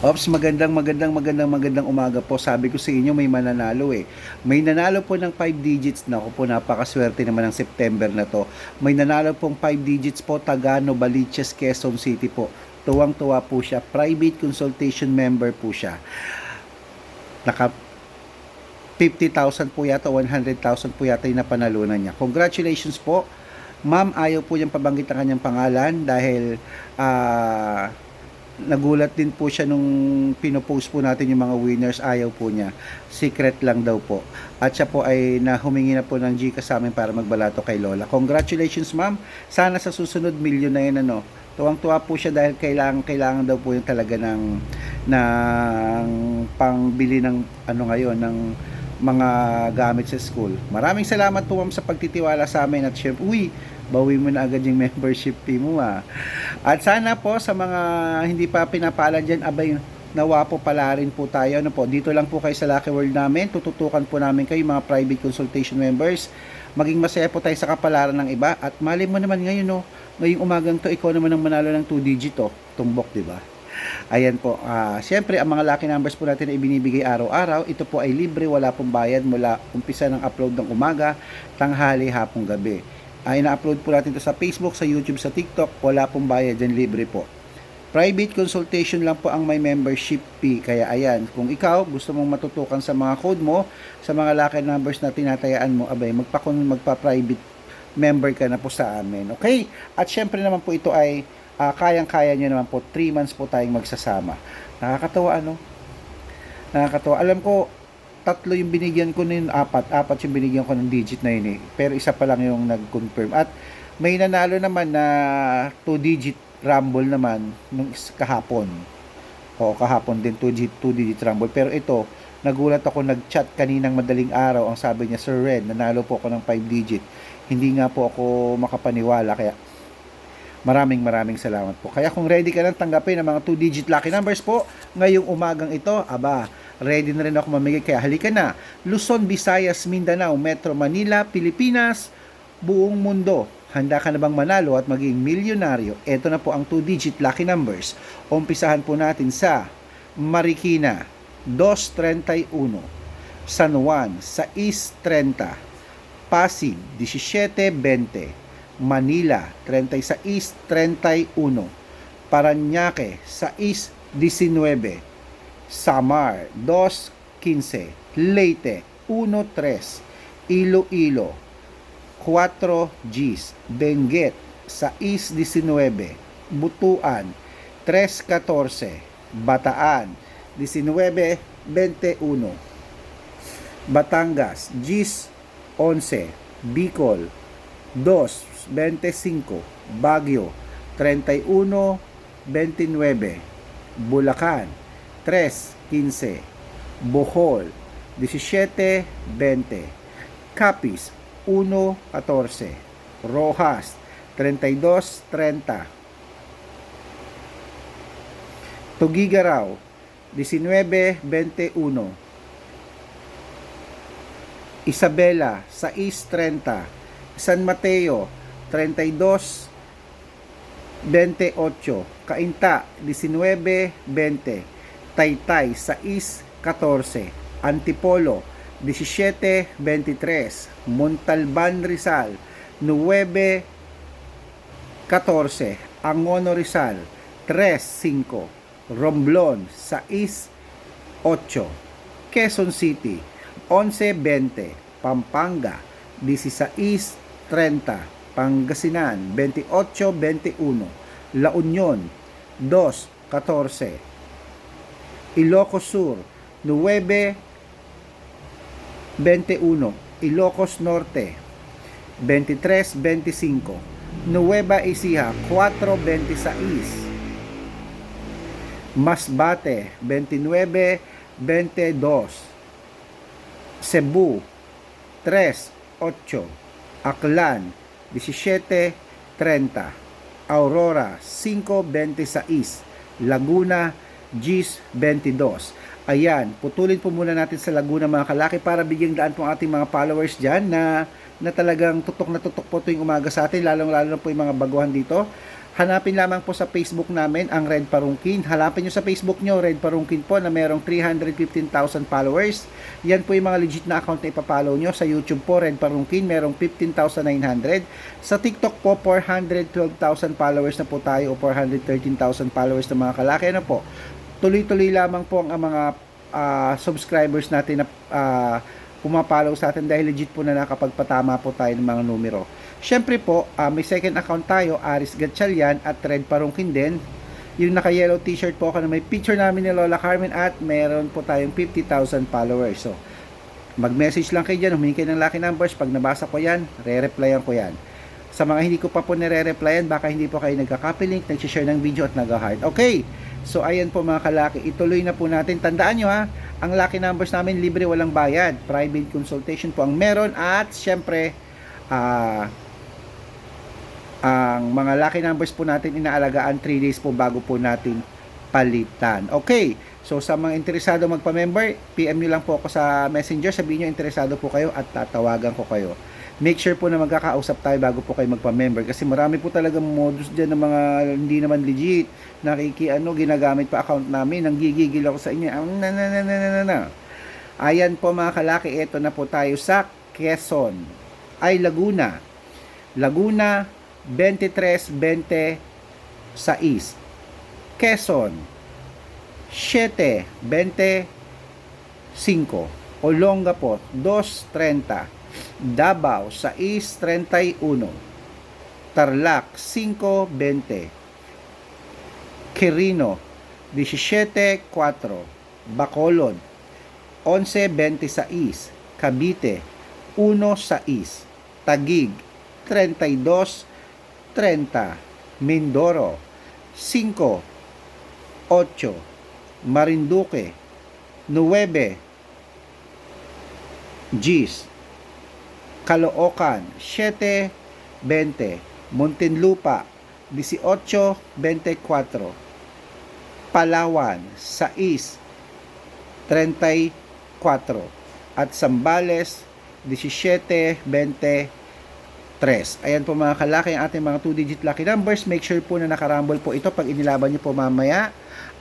Ops, magandang magandang magandang magandang umaga po. Sabi ko sa inyo may mananalo eh. May nanalo po ng 5 digits na ako po napakaswerte naman ng September na to. May nanalo pong 5 digits po Tagano, Baliches, Quezon City po. Tuwang-tuwa po siya. Private consultation member po siya. Naka 50,000 po yata, 100,000 po yata yung napanalunan niya. Congratulations po. Ma'am, ayaw po niyang pabanggit ang kanyang pangalan dahil ah, nagulat din po siya nung pinopost po natin yung mga winners. Ayaw po niya. Secret lang daw po. At siya po ay nahumingi na po ng Gcash sa amin para magbalato kay Lola. Congratulations ma'am. Sana sa susunod milyon na yun ano. Tuwang-tuwa po siya dahil kailangan kailangan daw po yung talaga ng ng pangbili ng ano ngayon ng mga gamit sa school. Maraming salamat po ma'am sa pagtitiwala sa amin at syempre, uy, bawi mo na agad yung membership fee mo ah. At sana po sa mga hindi pa pinapala dyan, abay, nawa po pala rin po tayo. Ano po, dito lang po kayo sa Lucky World namin. Tututukan po namin kayo mga private consultation members. Maging masaya po tayo sa kapalaran ng iba. At mali mo naman ngayon, no, ngayong umagang to, ikaw naman ang manalo ng 2 digit, oh. Tumbok, di ba? Ayan po. ah Siyempre, ang mga lucky numbers po natin na ibinibigay araw-araw, ito po ay libre, wala pong bayad mula umpisa ng upload ng umaga, tanghali, hapong gabi. Ay na-upload po natin ito sa Facebook, sa YouTube, sa TikTok, wala pong bayad yan, libre po. Private consultation lang po ang may membership fee. Kaya ayan, kung ikaw gusto mong matutukan sa mga code mo, sa mga lucky numbers na tinatayaan mo, abay, magpa, magpa-private member ka na po sa amin. Okay? At syempre naman po ito ay ah, kayang-kaya nyo naman po, 3 months po tayong magsasama. Nakakatawa ano? Nakakatawa. Alam ko, tatlo yung binigyan ko nun, apat. Apat yung binigyan ko ng digit na yun eh. Pero isa pa lang yung nag-confirm. At may nanalo naman na 2 digit rumble naman nung kahapon. O kahapon din 2 digit, 2 digit rumble. Pero ito, nagulat ako nag-chat kaninang madaling araw. Ang sabi niya, Sir Red, nanalo po ako ng 5 digit. Hindi nga po ako makapaniwala. Kaya Maraming maraming salamat po. Kaya kung ready ka nang tanggapin ang mga 2-digit lucky numbers po, ngayong umagang ito, aba, ready na rin ako mamigay. Kaya halika na. Luzon, Visayas, Mindanao, Metro Manila, Pilipinas, buong mundo. Handa ka na bang manalo at maging milyonaryo? Ito na po ang 2-digit lucky numbers. Umpisahan po natin sa Marikina, 231, San Juan, 630, Pasig, 1720, Manila 36-31 Paranaque 6-19 Samar 2-15 Leyte 1-3 Iloilo 4 Gs. Benguet 6-19 Butuan 3-14 Bataan 19-21 Batangas Gis 11 Bicol 2, 25, Baguio, 31, 29, Bulacan, 3, 15, Bohol, 17, 20, Capiz, 1, 14, Rojas, 32, 30, Tugigaraw, 19, 21, Isabela, 6, 30, San Mateo 32 28 Cainta 19 20 Taytay 6 14 Antipolo 17 23 Montalban Rizal 9 14 Angono Rizal 3 5 Romblon 6 8 Quezon City 11 20 Pampanga 16 30, Pangasinan 28-21, La Union 2, 14, Ilocos Sur 9, 21, Ilocos Norte 23, 25, Nueva Ecija 4, 26, Masbate 29, 22, Cebu 3, 8, Aklan 17.30 Aurora 5.26 Laguna Gis 22 Ayan, putulin po muna natin sa Laguna mga kalaki para bigyang daan po ating mga followers dyan na, na talagang tutok na tutok po tuwing umaga sa atin, lalong lalo na po yung mga baguhan dito. Hanapin lamang po sa Facebook namin ang Red Parungkin. Hanapin nyo sa Facebook nyo, Red Parungkin po na merong 315,000 followers. Yan po yung mga legit na account na ipapollow nyo. Sa YouTube po, Red Parungkin, merong 15,900. Sa TikTok po, 412,000 followers na po tayo o 413,000 followers na mga kalaki. Ano po? Tuloy-tuloy lamang po ang mga ah, subscribers natin na ah, pumapollow sa atin dahil legit po na nakapagpatama po tayo ng mga numero. Siyempre po, ah, may second account tayo, Aris Gatchalian at Red Parungkin din. Yung naka-yellow t-shirt po ako na may picture namin ni Lola Carmen at meron po tayong 50,000 followers. So, mag-message lang kayo dyan, humingi kayo ng lucky numbers. Pag nabasa ko yan, re-replyan ko yan. Sa mga hindi ko pa po nire-replyan, baka hindi po kayo nagka-copy link, nag-share ng video at nag-heart. Okay, so ayan po mga kalaki, ituloy na po natin. Tandaan nyo ha, ang lucky numbers namin libre walang bayad. Private consultation po ang meron at syempre, ah, ang mga lucky numbers po natin inaalagaan 3 days po bago po natin palitan. Okay, so sa mga interesado magpa-member, PM nyo lang po ako sa messenger, sabihin nyo interesado po kayo at tatawagan ko kayo. Make sure po na magkakausap tayo bago po kayo magpa-member kasi marami po talagang modus dyan ng mga hindi naman legit. Nakiki ano, ginagamit pa account namin, nang gigigil ako sa inyo. Ah, Na, na, na, na, na, na. Ayan po mga kalaki, ito na po tayo sa Quezon. Ay Laguna. Laguna 23-20 sa East. Quezon 7-25. Olongapo 2-30. Davao sa East 31. Tarlac 5-20. Quirino 17-4. Bacolod 11-26. Cavite 1-6. Tagig 32 30, Mindoro, 5, 8, Marinduque, 9, Gis, Caloocan, 7, 20, Muntinlupa, 18, 24, Palawan, 6, 34, at Sambales, 17, 20, 3. Ayan po mga kalaki ang ating mga 2-digit lucky numbers. Make sure po na nakarambol po ito pag inilaban nyo po mamaya.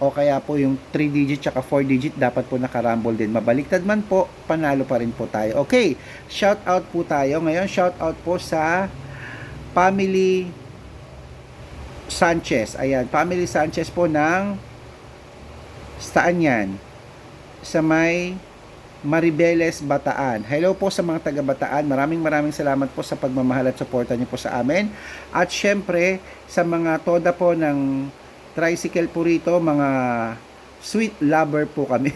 O kaya po yung 3-digit tsaka 4-digit dapat po nakarambol din. Mabaliktad man po, panalo pa rin po tayo. Okay, shout out po tayo. Ngayon, shout out po sa family Sanchez. Ayan, family Sanchez po ng saan yan? Sa may Maribeles, Bataan. Hello po sa mga taga Bataan. Maraming maraming salamat po sa pagmamahal at suporta niyo po sa amin. At syempre, sa mga toda po ng tricycle po rito, mga sweet lover po kami.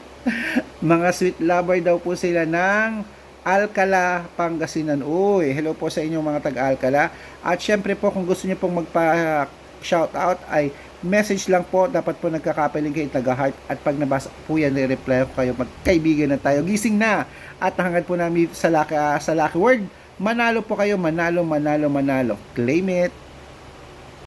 mga sweet lover daw po sila ng Alcala, Pangasinan. Uy, hello po sa inyong mga taga-Alcala. At syempre po, kung gusto niyo pong magpa shoutout ay message lang po, dapat po nagkakapeling kayo taga-heart at pag nabasa po yan, reply ko kayo, magkaibigan na tayo, gising na! At hangad po namin sa Lucky, sa Lucky Word, manalo po kayo, manalo, manalo, manalo, claim it!